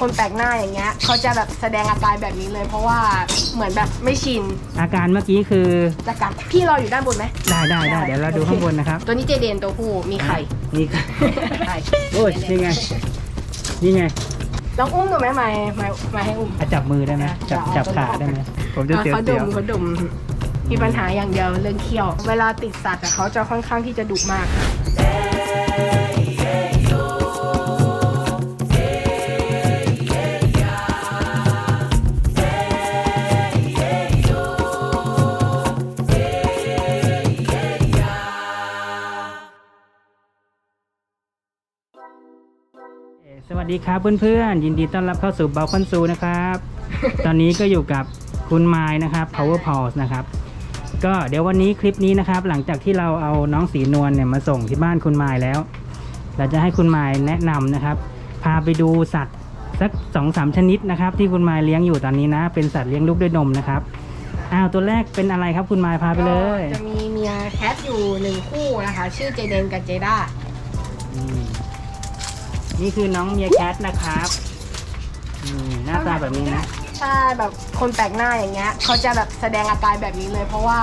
คนแปลกหน้าอย่างเงี้ยเขาจะแบบแสดงอาการแบบนี้เลย เพราะว่าเหมือนแบบไม่ชินอาการเมื่อกี้คือจะกัดพี่รออยู่ด้านบนไหมได้ได้ได้เดี๋ยวเราดูข้างบนนะครับ ตัวนี้เจเดนตัวผู้มีไข่นี่ค่ะไข่โอ้ยนี่ไงนี่ไงลองอุ้มหนูไหมไม่ไม่ไม่ให้อุ้มอะจับมือได้ไหมจับเอาจับขาเอาได้ไหมผมจะอะเสียวเขาดเสียมวเขาดมมีปัญหาอย่างเดียวเรื่องเคี้ยว เวลาติดสัตว์อะเขาจะค่อนข้างที่จะดุมากค่ะ สวัสดีครับเพื่อนๆ ยินดีต้อนรับเข้าสู่เบลคอนซูนะครับ ตอนนี้ก็อยู่กับคุณไม้นะครับ Power Pulse นะครับ ก็เดี๋ยววันนี้คลิปนี้นะครับ หลังจากที่เราเอาน้องสีนวลเนี่ยมาส่งที่บ้านคุณไม้แล้ว เราจะให้คุณไม้แนะนำนะครับ พาไปดูสัตว์สักสองสามชนิดนะครับ ที่คุณไม้เลี้ยงอยู่ตอนนี้นะ เป็นสัตว์เลี้ยงลูกด้วยนมนะครับ อ้าวตัวแรกเป็นอะไรครับคุณไม้พาไปเลย ก็จะมีเมียแคทอยู่หนึ่งคู่นะคะ ชื่อเจเดนกับเจด้าอืม นี่คือน้องเมียแคทนะครับอืมหน้าตาแบบนี้นะ ใช่แบบคนแปลกหน้าอย่างเงี้ยเขาจะแบบแสดงอาการแบบนี้เลย เพราะว่า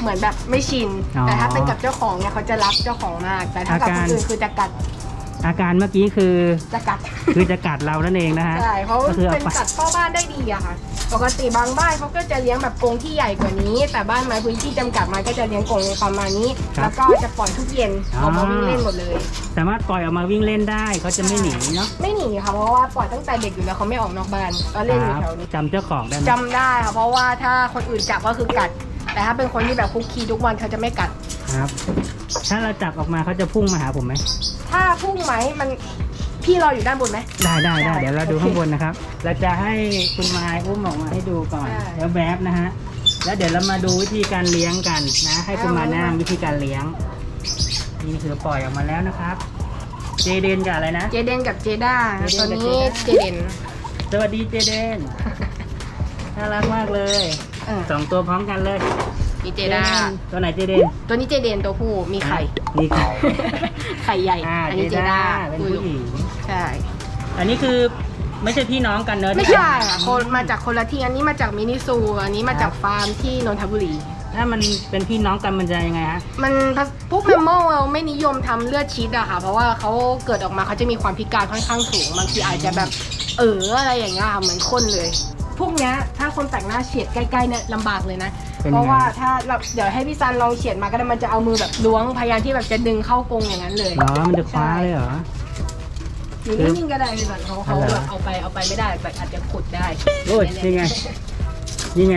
เหมือนแบบไม่ชินอ๋อแต่ถ้าเป็นกับเจ้าของเนี่ยเขาจะรักเจ้าของมาก แต่ถ้ากับอาคการ นอื่นคือจะกัดอาการเมื่อกี้คือ จะกัดคือจะกัดเรานั่นเองนะฮะ ใช่เพราะก็คือเอาเป็นไปสัตว์เฝ้าบ้านได้ดีอะค่ะ ปกติบางบ้านเขาก็จะเลี้ยงแบบกรงที่ใหญ่กว่านี้ แต่บ้านไม้พื้นที่จำกัดมันก็จะเลี้ยงกรงประมาณนี้แล้วก็จะปล่อยทุกเย็นเอามาวิ่งเล่นหมดเลย สามารถปล่อยออกมาวิ่งเล่นได้เขาจะไม่หนีเนาะไม่หนีค่ะเพราะว่าปล่อยตั้งแต่เด็กอยู่แล้วเขาไม่ออกนอกบ้านก็เล่นอยู่คแถรับวนี้จำเจ้าของได้ไหมจำได้ค่ะเพราะว่าถ้าคนอื่นจับก็คือกัด แต่ถ้าเป็นคนที่แบบคุกคีทุกวันเขาจะไม่กัด ครับ ถ้าเราจับออกมาเขาจะพุ่งมาหาผมไหมถ้าพุ่งไหมมัน พี่รออยู่ด้านบนไหมได้ได้ได้ได้เดี๋ยวเราดูข้างบนนะครับ เราจะให้คุณไม้อุ้มออกมาให้ดูก่อน ได้ แล้วแวบนะฮะ แล้วเดี๋ยวเรามาดูวิธีการเลี้ยงกันนะ ให้คุณไมาแนะนำวิธีการเลี้ยง นี่คือปล่อยออกมาแล้วนะครับ เจเดนกับอะไรนะ เจเดนกับเจด้าเจเดนตัวกับนี้เจเจด้า เดนสวัสดีเจเดน น่ารักมากเลย เออสองตัวพร้อมกันเลย มีเจด้า ตัวไหนเจเดนตัวนี้เจเดนตัวผู้มีไข่ นี่ไข่ไข่ใหญ่ อ่าอันเจนี้เจด้าด้าเป็นผู้หญิงใช่ อันนี้คือไม่ใช่พี่น้องกันเนอะไม่ใช่ค่ะคนมาจากคนละที่อันนี้มาจากมินิซู อันนี้มาจากฟาร์มที่นนทบุรี ถ้ามันเป็นพี่น้องกันมันจะยังไงฮะ มันพวกแมมมอลไม่นิยมทำเลือดชีสอะค่ะ เพราะว่าเขาเกิดออกมาเขาจะมีความพิการค่อนข้างสูงบางทีอาจจะแบบเอออะไรอย่างเงี้ยค่ะเหมือนคนเลย พวกเนี้ยถ้าคนแต่งหน้าเฉียดใกล้ๆเนี่ยลำบากเลยนะ เป็นไง เพราะว่าถ้าเราเดี๋ยวให้พี่ซันลองเฉียดมาก็ได้มันจะเอามือแบบล้วงพยายามที่แบบจะดึงเข้ากรงอย่างนั้นเลย เหรอมันจะคว้าเลยเหรออยู่นิ่งๆก็ได้พี่ซันเขาเขาอะไรแบวะบเอาไปเอาไปไม่ได้แบบอาจจะขุดได้โอ้ยนี่ไง นี่ไง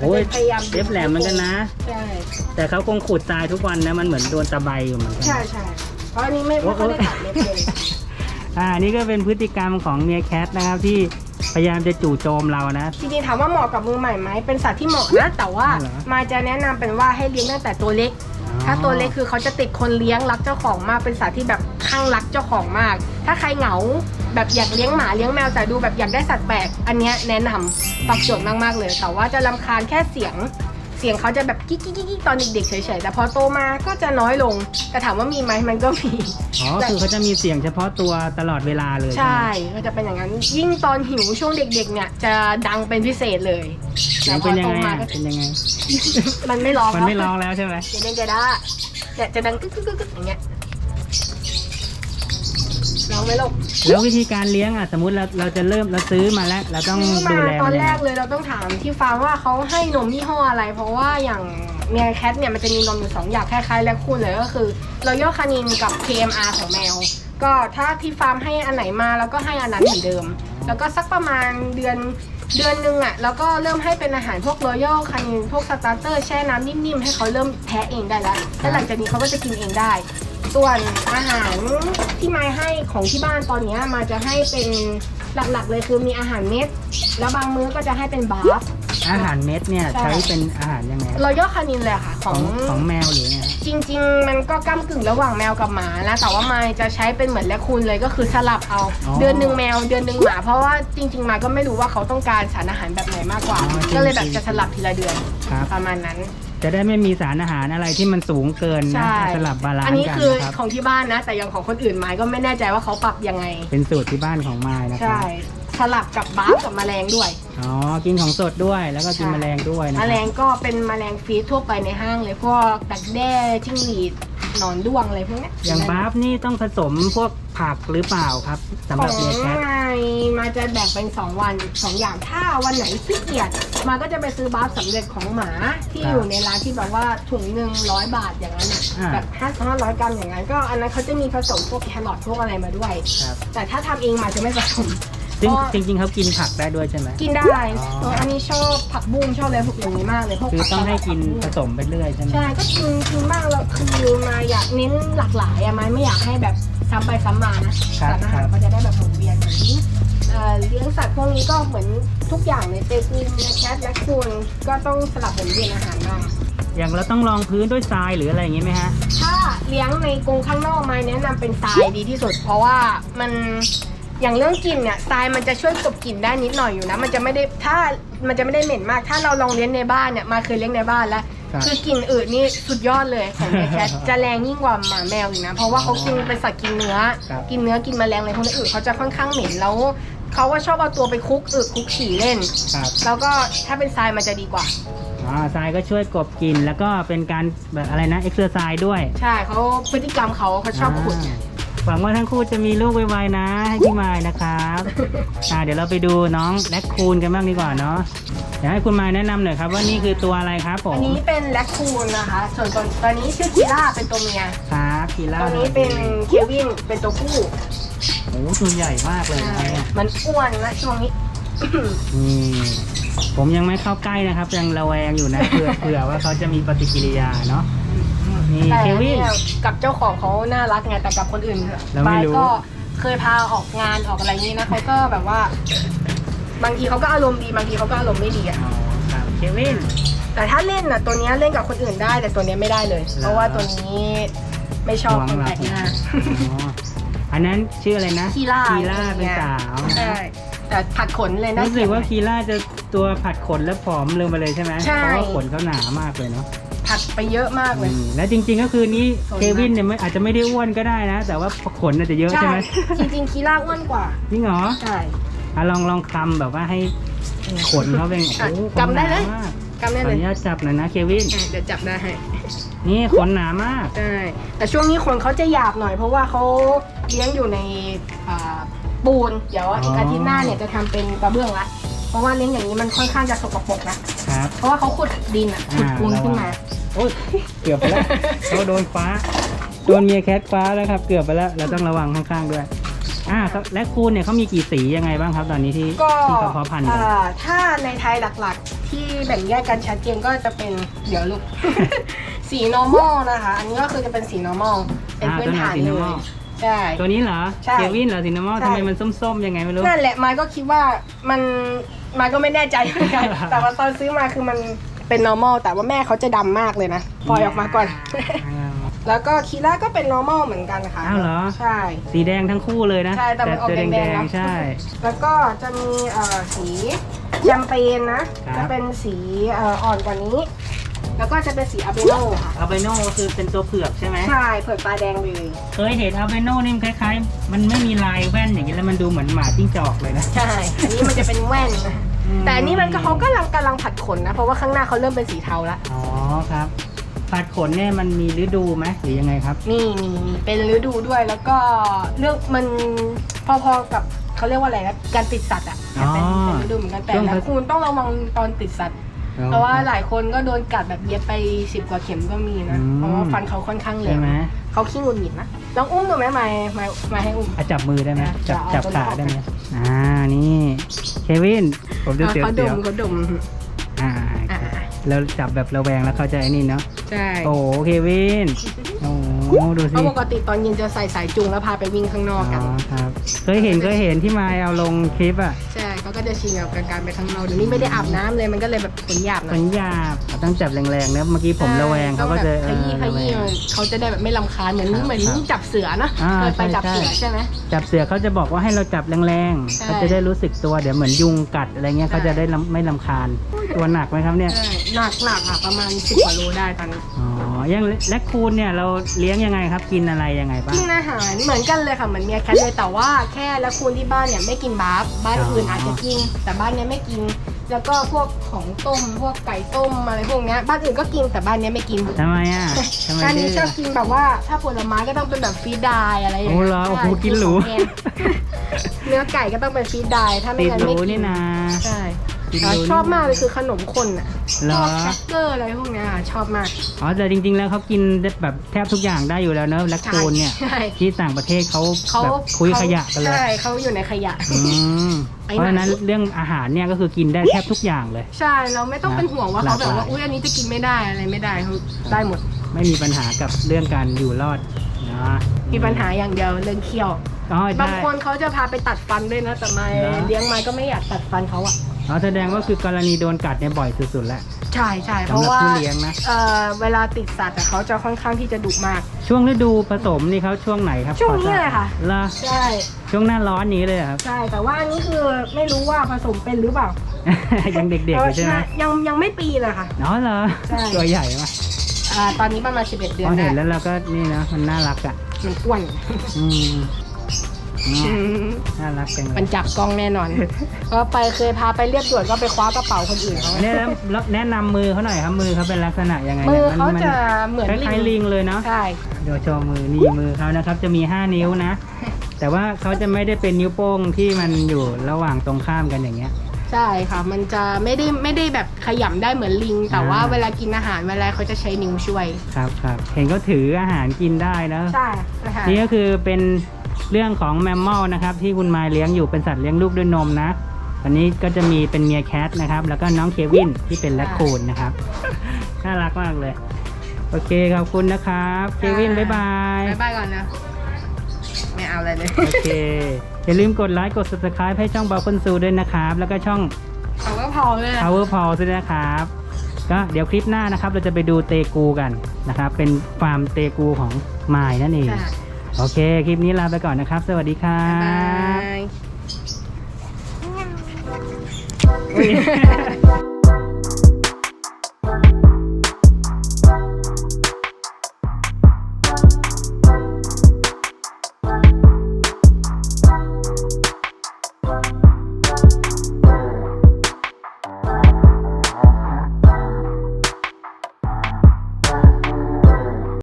โอ้ยพยายามเล็บแหลมเหมือนกันนะ ใช่แต่เขาคงขุดทรายทุกวันนะ มันเหมือนโดนตะไบอยู่เหมือนกัใช่ใช่เพราะอันนี้ไม่ไม่ค่อยได้ตัดเล็บเลย อ่า นี่ก็เป็นพฤติกรรมของเมียแคทนะครับที่ พยายามจะจู่โจมเรานะ จริงๆถามว่าเหมาะกับมือใหม่ไหมเป็นสัตว์ที่เหมาะนะ แต่ว่าเหรอ มายจะแนะนำเป็นว่าให้เลี้ยงตั้งแต่ตัวเล็ก ถ้าตัวเล็กคือเขาจะติดคนเลี้ยงรักเจ้าของมากเป็นสัตว์ที่แบบข้างรักเจ้าของมาก ถ้าใครเหงาแบบอยากเลี้ยงหมาเลี้ยงแมวแต่ดูแบบอยากได้สัตว์แปลกอันเนี้ยแนะนำตอบโจทย์มากๆเลย แต่ว่าจะรำคาญแค่เสียงเสียงเขาจะแบบกิ๊กกิ๊กกิ๊กตอนเด็กๆเฉยๆแต่พอโตมาก็จะน้อยลง แต่ถามว่ามีไหมมันก็มี อ๋อคือเขาจะมีเสียงเฉพาะตัวตลอดเวลาเลยใช่ไหมก็จะเป็นอย่างนั้น ยิ่งตอนหิวช่วงเด็กๆเนี่ยจะดังเป็นพิเศษเลยเสียงเป็นยังไงแต่พอโตมาอะก็เป็นยังไง มันไม่ร้องมันไม่ร้องแล้วใช่ไหมเจเดนจะได้เนี่ยจะดังกึกกึกกึกกึกอย่างเงี้ย ร้องไหมลูกแล้ววิธีการเลี้ยงอะสมมติเราเราจะเริ่มเราซื้อมาแล้ว เราต้องซื้อดูมาแลตอมันนยังแรไงกเลยเราต้องถามที่ฟาร์มว่าเขาให้นมยี่ห้ออะไร เพราะว่าอย่างเมียแคทเนี่ยมันจะมีนมอยู่สองอย่างคล้ายๆและคู่เลยก็คือรอยัลคานินกับ KMR ของแมว ก็ถ้าที่ฟาร์มให้อันไหนมาแล้วก็ให้อันนั้นเหมือนเดิม แล้วก็สักประมาณเดือนเดือนหนึงอะแล้วก็เริ่มให้เป็นอาหารพวกรอยัลคานินพวกสตาร์เตอร์แช่น้ำนิ่มๆให้เขาเริ่มแทะเองได้แล้วแล้วหลังจากนี้เขาก็จะกินเองได้ ส่วนอาหารที่มายให้ของที่บ้านตอนเนี้ยมาจะให้เป็นหลักๆ เลยคือมีอาหารเม็ด แล้วบางมื้อก็จะให้เป็นบาร์ฟอาหารเม็ดเนี่ยใช่ใช้เป็นอาหารยังไงรอยัลคานินเลยค่ะขขอองงของแมวหรือไงฮะจริง ๆ มันก็ก้ากึ่งระหว่างแมวกับหมานะแต่ว่ามายจะใช้เป็นเหมือนแลคคูนเลยก็คือสลับเอา เดือนหนึ่งแมวเดือนหนึ่งหมาเพราะว่าจริงๆมาก็ไม่รู้ว่าเขาต้องการสารอาหารแบบไหนมากกว่า ก็เลยแบบจะสลับทีละเดือนครับประมาณนั้น จะได้ไม่มีสารอาหารอะไรที่มันสูงเกินนะใช่ สลับบาลานอันซ์นี้กันคือนะครับของที่บ้านนะ แต่อย่างของคนอื่นมายก็ไม่แน่ใจว่าเขาปรับยังไง เป็นสูตรที่บ้านของไม้นะครัใช่ บ สลับกับบาร์ฟกับแมลงด้วย อ๋อ กินของสดด้วย แล้วก็กินใช่แมลงด้วยนะแมครับลงก็เป็นแมลงฟีดทั่วไปในห้างเลยพวกดักแด้จิ้งหรีดหนอนด้วงอะไรพวกเนี้ยอย่างบาร์ฟนี่ต้องผสมพวกผักหรือเปล่าครับสำหขรับองเมียแคท ไมมาจะแบ่งเป็น 2 วัน2อย่างถ้าวันไหนขี้เกียจมาก็จะไปซื้อบาร์ฟสำเร็จของหมาที่อยู่ในร้านที่แบบว่าถุงหนึ่งร้อยบาทอย่างนั้นน่ะแบบห้าห้าร้อยกรัมอย่างนั้นก็อันนั้นเขาจะมีผสมพวกแครอทพวกอะไรมาด้วย ครับ แต่ถ้าทำเองมาจะไม่ผสม ซึ่งเพราะจริงๆเขากินผักได้ด้วยใช่ไหม กินได้อ๋อเอออันนี้ชอบผักบุ้งชอบอะไรพวกอย่างนี้มากเลยพวกคือผัต้องให้สลัดกินผัผสมไปเรื่อยใช่ไหมใช่ก็กินกินมากแล้วคือมาอยากเน้นหลากหลายอะไม่ไม่อยากให้แบบซ้ำไปซ้ำมานะสารอาหารมันจะได้แบบหมุนเวียนเหมือนเอ่อเลี้ยงสัตว์พวกนี้ก็เหมือนทุกอย่างเลยเตกูนแคทและคูนก็ต้องสลับหมุนเวียนอาหารบ้าง อย่างเราต้องรองพื้นด้วยทรายหรืออะไรอย่างงี้ไหมฮะ ถ้าเลี้ยงในกรงข้างนอกไม้แนะนำเป็นทรายดีที่สุด เพราะว่ามัน อย่างเรื่องกลิ่นเนี่ยทรายมันจะช่วยกลบกลิ่นได้นิดหน่อยอยู่นะ มันจะไม่ได้ถ้ามันจะไม่ได้เหม็นมาก ถ้าเราลองเลี้ยงในบ้านเนี่ยมาเคยเลี้ยงในบ้านแล้วครับคือกลิ่นอืดนี่สุดยอดเลยของแม่แคทจะแรงยิ่งกว่าหมาแมวอีกนะ เพราะว่าเขากินเป็นสัตว์กินเนื้อ ครับ กินเนื้อกินแมลงอะไรพวกนี้อื่นเขาจะค่อนข้างเหม็นแล้วเขาว่าชอบเอาตัวไปคลุกอึคลุกฉี่เล่น ครับแล้วก็ถ้าเป็นทรายมันจะดีกว่า อ๋อทรายก็ช่วยกลบกลิ่นแล้วก็เป็นการแบบอะไรนะเอ็กซ์เซอร์ไซส์ด้วย ใช่เขาพฤติกรรมเขาเขาชอบขุดา หวังว่าทั้งคู่จะมีลูกไวๆนะ ให้พี่มายนะครับอ่าเดี๋ยวเราไปดูน้องแลคคูนกันบ้างดีกว่าเนาะเดี๋ยวให้คุณมายแนะนำหน่อยครับว่านี่คือตัวอะไรครับผมอันนี้เป็นแลคคูนนะคะ ส่วนตัวตอนนี้ชื่อคีร่าเป็นตัวเมียครับกีล่าตัวนี้เป็นเควินเป็นตัวผู้โอ้โหตัวใหญ่มากเลยนะเนี่ยมันอ้วนนะช่วงนี้นี่ผมยังไม่เข้าใกล้นะครับ ยังระแวงอยู่นะเผื่อเผื่อว่าเขาจะมีปฏิกิริยาเนาะ นี่แต่เควิน เนี่ยกับเจ้าของเขาน่ารักไงแต่กับคนอื่นเราไม่รู้ก็เคยพาออกงานออกอะไรอย่างนี้นะเขาก็แบบว่า บางทีเขาก็อารมณ์ดีบางทีเขาก็อารมณ์ไม่ดีอะอ๋อครับเควิน แต่ถ้าเล่นน่ะตัวเนี้ยเล่นกับคนอื่นได้ แต่ตัวเนี้ยไม่ได้เลย เพราะว่าตัวนี้ไม่ชอบคนแปลกหน้า อ๋ออันนั้นชื่ออะไรนะคีร่าคีร่าเป็นสาวใช่แต่ผัดขนเลยนะรู้สึกว่าคีร่าจะตัวผัดขนแล้วผอมลงไปเลยใช่ไหมใช่ เพราะว่าขนเขาหนามากเลยเนาะ ผัดไปเยอะมากเลยอืมและจริงๆก็คือนี้สนมากเควินเนี่ยไม่อาจจะไม่ได้อ้วนก็ได้นะ แต่ว่าขนอาจจะเยอะใช่ไหมจริงๆคีร่าอ้วนกว่าจริงเหรอใช่อะลองลองคำแบบว่าให้ขนเขาเป็นอะโอ้โหขนกำได้เลยหนามากกำได้ขอเลอยนุญาตจับหน่อยนะเควินอะเดี๋ยวจับได้ให้นี่ขนหนามากใช่แต่ช่วงนี้คนเขาจะหยาบหน่อยเพราะว่าเขาเลี้ยงอยู่ในอ่าปูนเดี๋ยวอีกอาทิตย์หน้าเนี่ยจะทำเป็นกระเบื้องละเพราะว่าเลี้ยงอย่างนี้มันค่อนข้างจะสกปรกนะครับเพราะว่าเขาขุดดินอะขุดปูนขึ้นมา โอ้ยเกือบไปแล้วเขาโดนฟ้า โดนเมียแคทฟ้าแล้วครับ เกือบไปแล้ว เราต้องระวังข้างๆด้วย อ่าครับและคูณเนี่ยเขามีกี่สียังไงบ้างครับ ตอนนี้ที่ก็ที่เขาเพาะพันธุ์กัน อ่าถ้าในไทยหลักๆ ที่แบ่งแยกกันชัดเจนก็จะเป็นเดี๋ยวลูก สี normal นะคะ อันนี้ก็คือจะเป็นสี normal เป็นอ่าพื้นตัวไหนฐานสีเล normal ยใช่ ตัวนี้เหรอใช่เควินเหรอสีน้ำมันใช่ ทำไมมันส้มๆยังไงไม่รู้ นั่นแหละไม้ก็คิดว่ามันไม้ก็ไม่แน่ใจเหมือนกัน แต่ว่าตอนซื้อมาคือมัน เป็น normal แต่ว่าแม่เขาจะดำมากเลยนะปล่อยออกมาก่อนอ่าแล้วก็คีร่าก็เป็น normal เหมือนกันค่ะอ้าวเหรอ ใช่ สีแดงทั้งคู่เลยนะใช่แต่มันออกจะแดงๆแดงนะๆใช่ แล้วก็จะมีเอ่อสีแชมเปญนะ ครับ จะเป็นสีเอ่ออ่อนกว่านี้ แล้วก็จะเป็นสีอาเบโนค่ะอาเบโนก็คือเป็นตัวเผือกใช่ไหมใช่เผือกตาแดงเลย เคยเห็นอาเบโนนี่มันคล้ายๆ มันไม่มีลายแว่นอย่างนี้แล้วมันดูเหมือนหมาจิ้งจอกเลยนะ ใช่ อันนี้มันจะเป็นแว่นนะ แต่อันนี้มันก็เขากำลังกำลังผัดขนนะ เพราะว่าข้างหน้าเขาเริ่มเป็นสีเทาแล้ว อ๋อครับผัดขนเนี่ยมันมีฤดูไหมหรือยังไงครับนี่มีมีเป็นฤดูด้วยแล้วก็เรื่องมันพอๆกับเขาเรียกว่าอะไรนะการติดสัตว์อะแต่เป็นอ๋อเป็นฤดูเหมือนกันแต่ช่วงละคุณต้องระวังตอนติดสัตว์ เพราะว่าหลายคนก็โดนกัดแบบเย็บไปสิบกว่าเข็มก็มีนะ อืม เพราะว่าฟันเขาค่อนข้างเหลใช่วไหมเขาขี้หงุดหงิดนะลองอุ้มดูไหมไม่ไม่ไม่ให้อุ้ม อะจับมือได้ไหมอะจับจะจับเอาขาตัวได้ไหมอ่านี่เควินผมจะเสียวเขาดเสียวมเขาดมอ่าอ่าแล้วจับแบบระแวงแล้วเขาจะไอ้นี่เนาะใช่โอ้เควินโอ้ดูสิเพราะปกติตอนเย็นจะใส่สายจูงแล้วพาไปวิ่งข้างนอกกันอ๋อครับเคยเห็นเคยเห็นที่มายเอาลงคลิปอะใช่ เขาก็จะชินกับการไปข้างนอกเดี๋ยวนี้ไม่ได้อาบน้ำเลยมันก็เลยแบบขนหยาบหน่สัอยญญาต้องจับแรงๆนะเมื่อกี้ผมระแวงเขาก็จะขยี้เออขระแวยี้ง เขาจะได้แบบไม่ลำคาญเหมือนครับเหมือนครับจับเสือนะอ่าเคยไปใช่จับเสือใช่ ใช่ไหม จับเสือเขาจะบอกว่าให้เราจับแรงใช่ๆเขาจะได้รู้สึกตัวเดี๋ยวเหมือนยุงกัดอะไรเงี้ยใช่เขาจะได้ลำไม่ลำคาญ ตัวหนักไหมครับเนี่ย ใช่หนักหนักอะประมาณสิบกว่าโลได้ตอนนี้ อ๋อ อย่างแลคคูนเนี่ยเราเลี้ยงยังไงครับ กินอะไรยังไงบ้าง กินอาหารเหมือนกันเลยค่ะเหมือนเมียแคทเลยแต่ว่าแค่และคุณที่บ้านเนี่ยไม่กินบาร์ฟบ้านอื่นอ๋อออาจจะกิน แต่บ้านเนี้ยไม่กิน แล้วก็พวกของต้มพวกไก่ต้มอะไรพวกเนี้ยบ้านอื่นก็กินแต่บ้านเนี้ยไม่กินทำไมอะทำไมบ้านนี้ดื้อชอบกินแบบว่าถ้าผลไม้ก็ต้องเป็นแบบฟรีดไดร์อะไรอย่างโอ้เงี้ยเหรอโอ้โหใช่กินหรูของแพงเนื้อไก่ก็ต้องเป็นฟรีดไดร์ถ้าไม่ติดงั้นหรูไม่กินี่นะใช่ ติดหอะรูนี่ชอบมากเลยคือขนมคนอะเหรพอวกแครกเกอร์อะไรพวกเนี้ยอะชอบมากอ๋อแต่จริง ๆ แล้วเขากินแบบแทบทุกอย่างได้อยู่แล้วเนอะแลคโคนเนี่ย ใช่ที่ต่างประเทศเขาเขาแบบคุยขยะกันเลยใช่เขาอยู่ในขยะ อืมไปเพไหนราะฉะนั้นเรื่องอาหารเนี่ยก็คือกินได้แทบทุกอย่างเลย ใช่เราไม่ต้องเป็นห่วงว่าเขาแบบหลากหลาว่ายอุ้ยอันนี้จะกินไม่ได้อะไรไม่ได้เขาได้หมด ไม่มีปัญหากับเรื่องการอยู่รอดนะมีปัญหาอย่างเดียวเรื่องเคี้ยว อ๋อบางได้ คนเขาจะพาไปตัดฟันด้วยนะแต่ไม่เหรอ เลี้ยงไม้ก็ไม่อยากตัดฟันเขาอะ อ๋อแสดงว่าคือกรณีโดนกัดเนี่ยบ่อยสุดๆแล้วใช่ใช่เพสำราะหรับว่าผู้เลี้ยงนะ เอ่อเวลาติดสัตว์อะเขาจะค่อนข้างที่จะดุมาก ช่วงฤดูผสมนี่เขาช่วงไหนครับช่วงนี้พอทราบเลยค่ะเหรอใช่ช่วงหน้าร้อนนี้เลยเหรอครับ ใช่แต่ว่าอันนี้คือไม่รู้ว่าผสมเป็นหรือเปล่ายังเด็กๆอยู่ใช่ไหมยังยังไม่ปีเลยค่ะอ๋อเหรอใช่ ตัวใหญ่มากอ่าตอนนี้ประมาณ11 เดือพนอได้เห็นแล้วเราก็นี่นะมันน่ารักอะมันอ้วน อืมอืม น่ารักจังเลมันยจับกล้องแน่นอน ก็ไปเคยพาไปเรียบด่วนก็ไปคว้ากระเป๋าคนอื่นเขาเนี่ยแล้วแนะนำมือเขาหน่อยครับมือเขาเป็นลักษณะยังไงมืนี่อยเขาจะเหมือนคล้ายๆลิงเลยเนาะ ใช่ เดี๋ยวโชว์มือนี่มือเขานะครับ จะมี 5 นิ้วนะ แต่ว่าเขาจะไม่ได้เป็นนิ้วโป้งที่มันอยู่ระหว่างตรงข้ามกันอย่างเงี้ย ใช่ค่ะ มันจะไม่ได้ไม่ได้แบบขยำได้เหมือนลิง แต่ว่าอ่า เวลากินอาหารเวลาเขาจะใช้นิ้วช่วย ครับครับเห็นเขาถืออาหารกินได้นะ ใช่นะคะนี่ก็คือเป็น เรื่องของแมมมอลนะครับที่คุณมายเลี้ยงอยู่เป็นสัตว์เลี้ยงลูกด้วยนมนะวันนี้ก็จะมีเป็นเมียแคทนะครับ แล้วก็น้องเควินที่เป็นแรคคูนนะครับ น่ารักมากเลย โอเคขอบคุณนะครับ เควินบ๊ายบายบายบายก่อนนะ ไม่เอาอะไรเลย โอเค อย่าลืมกดไลค์กด subscribe ให้ช่องบาคนซูด้วยนะครับ แล้วก็ช่องเขาก็พอเลยนะ Power p a l ด้วยนะครับ ก็เดี๋ยวคลิปหน้านะครับ เราจะไปดูเตกูกันนะครับ เป็นฟาร์มเตกูของมายนั่นเองค่ะ โอเค คลิปนี้ลาไปก่อนนะครับ สวัสดีครับ๊ายบาบยอุ๊ย